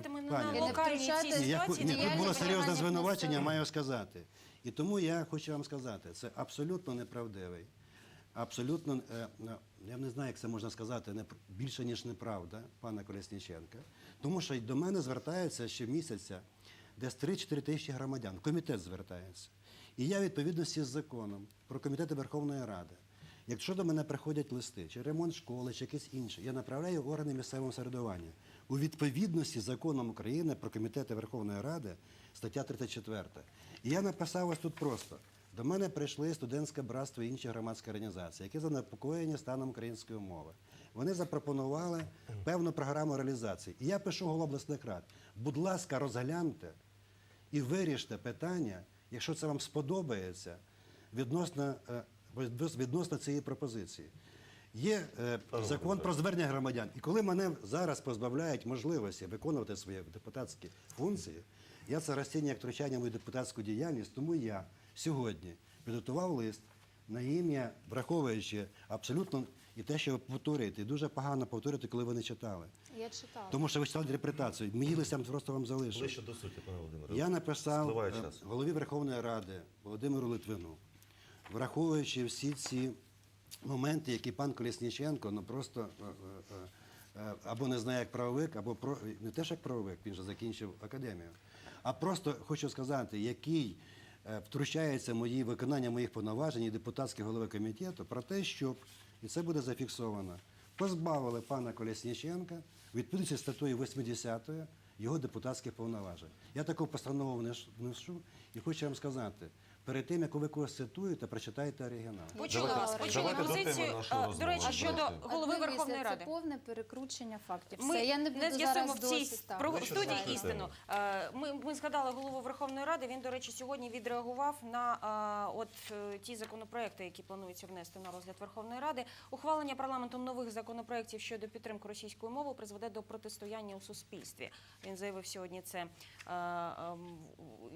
Пані. на локальній цій. Ні, я, ситуації. ні, тут було серйозне звинувачення, маю сказати. І тому я хочу вам сказати, це абсолютно неправдивий. Абсолютно, е, е, я не знаю, як це можна сказати, не, більше, ніж неправда, пана Колесніченка. Тому що й до мене звертаються щомісяця десь 3-4 тисячі громадян. Комітет звертається. І я в відповідності з законом про комітети Верховної Ради. Якщо до мене приходять листи, чи ремонт школи, чи якесь інше, я направляю в органи місцевого самоврядування у відповідності законом України про комітети Верховної Ради, стаття 34. І я написав ось тут просто. До мене прийшли студентське братство і інші громадські організації, які занепокоєні станом української мови. Вони запропонували певну програму реалізації. І я пишу голова обласних рад. Будь ласка, розгляньте і виріште питання, якщо це вам сподобається, відносно, е, відносно цієї пропозиції. Є е, закон про звернення громадян. І коли мене зараз позбавляють можливості виконувати свої депутатські функції, я це розцінюю як втручання мою депутатську діяльність, тому я сьогодні підготував лист на ім'я, враховуючи абсолютно і те, що ви повторюєте, і дуже погано повторюєте, коли ви не читали. Я читала. Тому що ви читали інтерпретацію. Мій лист я просто вам залишив. Ближче до суті, пане Володимире. Я написав е, час. голові Верховної Ради Володимиру Литвину, враховуючи всі ці моменти, які пан Колісніченко ну просто е, е, е, або не знає як правовик, або про не те, що як правовик, він же закінчив академію, а просто хочу сказати, який втручається мої виконання моїх повноважень і депутатський голови комітету про те, щоб і це буде зафіксовано. Позбавили пана Колесніченка відповідності з статтею 80 його депутатських повноважень. Я таку постанову вношу і хочу вам сказати, перед тим, як ви когось цитуєте, прочитайте оригінал. Давайте вас, до теми позицію. нашої. До речі, щодо голови Дивіться, Верховної Ради. Це повне перекручення фактів. Ми Все, я не буду не з'ясуємо зараз в цій досі про- студії істину. Е, Ми, ми згадали голову Верховної Ради. Він, до речі, сьогодні відреагував на е, от е, ті законопроекти, які планується внести на розгляд Верховної Ради. Ухвалення парламентом нових законопроєктів щодо підтримки російської мови призведе до протистояння у суспільстві. Він заявив сьогодні це е, ем,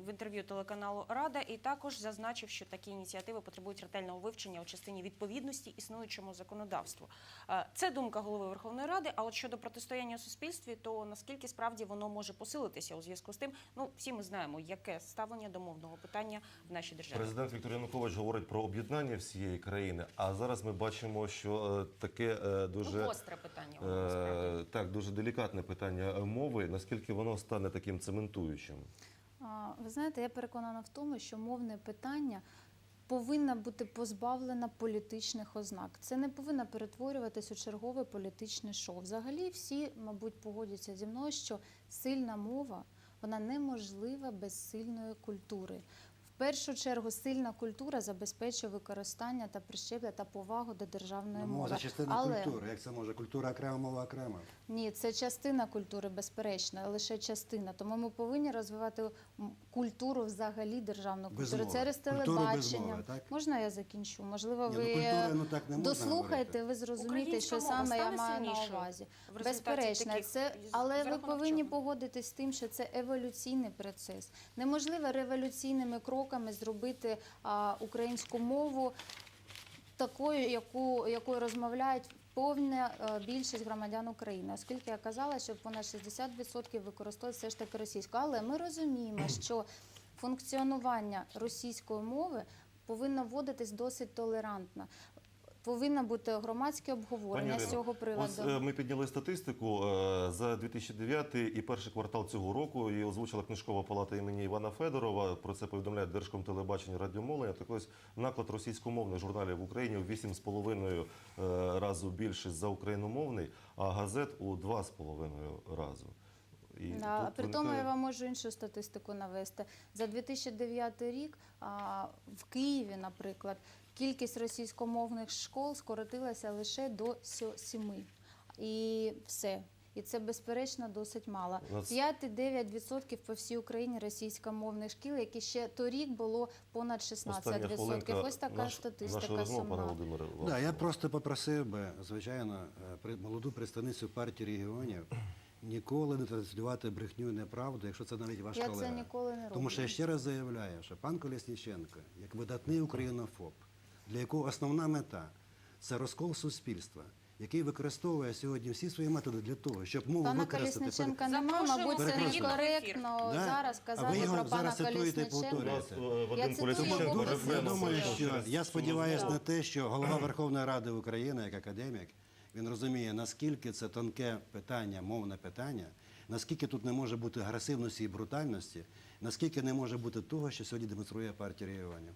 в інтерв'ю телеканалу Рада, і також зазначив, що такі ініціативи потребують ретельного вивчення у частині відповідності існуючому законодавству. Е, Це думка голови Верховної Ради. А от щодо протистояння у суспільстві, то наскільки справді воно може посилитися у зв'язку з тим, ну всі ми знаємо, яке ставлення до мовного питання в нашій державі. Президент Віктор Янукович говорить про об'єднання всієї країни. А зараз ми бачимо, що е, таке е, дуже Ну, гостре питання, воно так, дуже делікатне питання мови. Наскільки воно стане таким цементуючим? Ви знаєте, я переконана в тому, що мовне питання повинна бути позбавлена політичних ознак. Це не повинно перетворюватись у чергове політичне шоу. Взагалі, всі, мабуть, погодяться зі мною, що сильна мова вона неможлива без сильної культури. Першу чергу сильна культура забезпечує використання та прищеплення та повагу до державної Ну, мови. мова це частина Але... культури. Як це може? Культура окрема, мова окрема. Ні, це частина культури, безперечно, лише частина. Тому ми повинні розвивати культуру взагалі державну Без культуру. мови. Через Культуру без телебачення. мови, так? Можна я закінчу? Можливо, Ні, ну, ви культура, ну, так не можна дослухаєте, ви зрозумієте, що саме я маю на увазі. Безперечно, таких- це але ви повинні чого? погодитись з тим, що це еволюційний процес. Неможливо революційними кроками зробити українську мову такою, яку, якою розмовляють повна е, більшість громадян України, оскільки я казала, що понад 60% використовують все ж таки російську. Але ми розуміємо, що функціонування російської мови повинно вводитись досить толерантно. Повинно бути громадське обговорення з цього приводу. Ось е, ми підняли статистику е, за 2009 і перший квартал цього року. І озвучила книжкова палата імені Івана Федорова. Про це повідомляє Держкомтелебачення радіомовлення. Так ось наклад російськомовних журналів в Україні в 8,5 е, разу більше за україномовний, а газет у 2,5 разу. І Да, тут при тому виникає- я вам можу іншу статистику навести. За 2009 рік а, в Києві, наприклад, кількість російськомовних школ скоротилася лише до сьо- сіми. І все. І це безперечно досить мало. У нас- 5-9% по всій Україні російськомовних шкіл, які ще торік було понад 16%. Хвилинка Ось така наш- статистика розмови, пане сумна. Володимире. Да, я просто попросив би, звичайно, е, при- молоду представницю партії регіонів ніколи не транслювати брехню і неправду, якщо це навіть ваш Я це ніколи не Тому що я ще раз заявляю, що пан Колесніченко, як видатний українофоб, для якого основна мета це розкол суспільства. який використовує сьогодні всі свої методи для того, щоб мову Пана використати. Колісниченка нема, мабуть, це некоректно Да? зараз А казати ви його про пана зараз цитуєте і Колісниченка. Повторюєте. е, Я цитую його Я думаю, що я сподіваюся на те, що голова Верховної Ради України, як академік, він розуміє, наскільки це тонке питання, мовне питання, наскільки тут не може бути агресивності і брутальності, наскільки не може бути того, що сьогодні демонструє партія регіонів.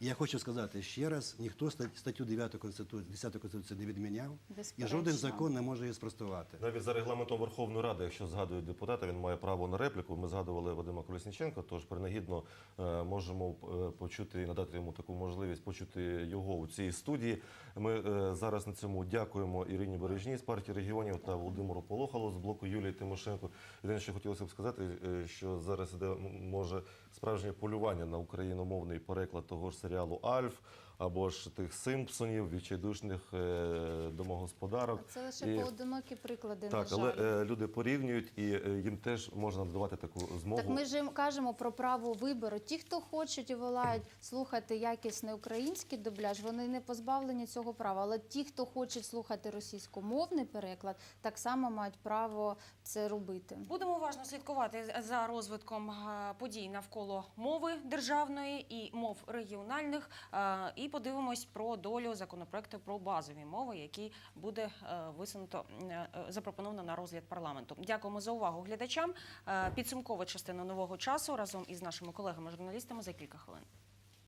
І я хочу сказати ще раз: ніхто статтю 9 Конституції, 10 Конституції не відміняв, і жоден закон не може її спростувати. Навіть за регламентом Верховної Ради, якщо згадують депутата, він має право на репліку. Ми згадували Вадима Колесніченка, тож принагідно е, можемо е, почути і надати йому таку можливість почути його у цій студії. Ми е, зараз на цьому дякуємо Ірині Бережній з партії регіонів та Володимиру Полохалу з блоку Юлії Тимошенко. Єдине, що хотілося б сказати, що зараз іде може справжнє полювання на україномовний переклад того ж серіалу Альф. Або ж тих Симпсонів, відчайдушних е, домогосподарок. Це лише І- поодинокі приклади, так, на але жаль. е, люди порівнюють і е, їм теж можна надавати таку змогу. Так ми ж кажемо про право вибору. Ті, хто хочуть і волають слухати якісний український дубляж, вони не позбавлені цього права. Але ті, хто хочуть слухати російськомовний переклад, так само мають право це робити. Будемо уважно слідкувати за розвитком подій навколо мови державної і мов регіональних. е, І подивимось про долю законопроекту про базові мови, який буде е, висунуто е, запропоновано на розгляд парламенту. Дякуємо за увагу глядачам. Е, Підсумкова частина нового часу разом із нашими колегами-журналістами за кілька хвилин.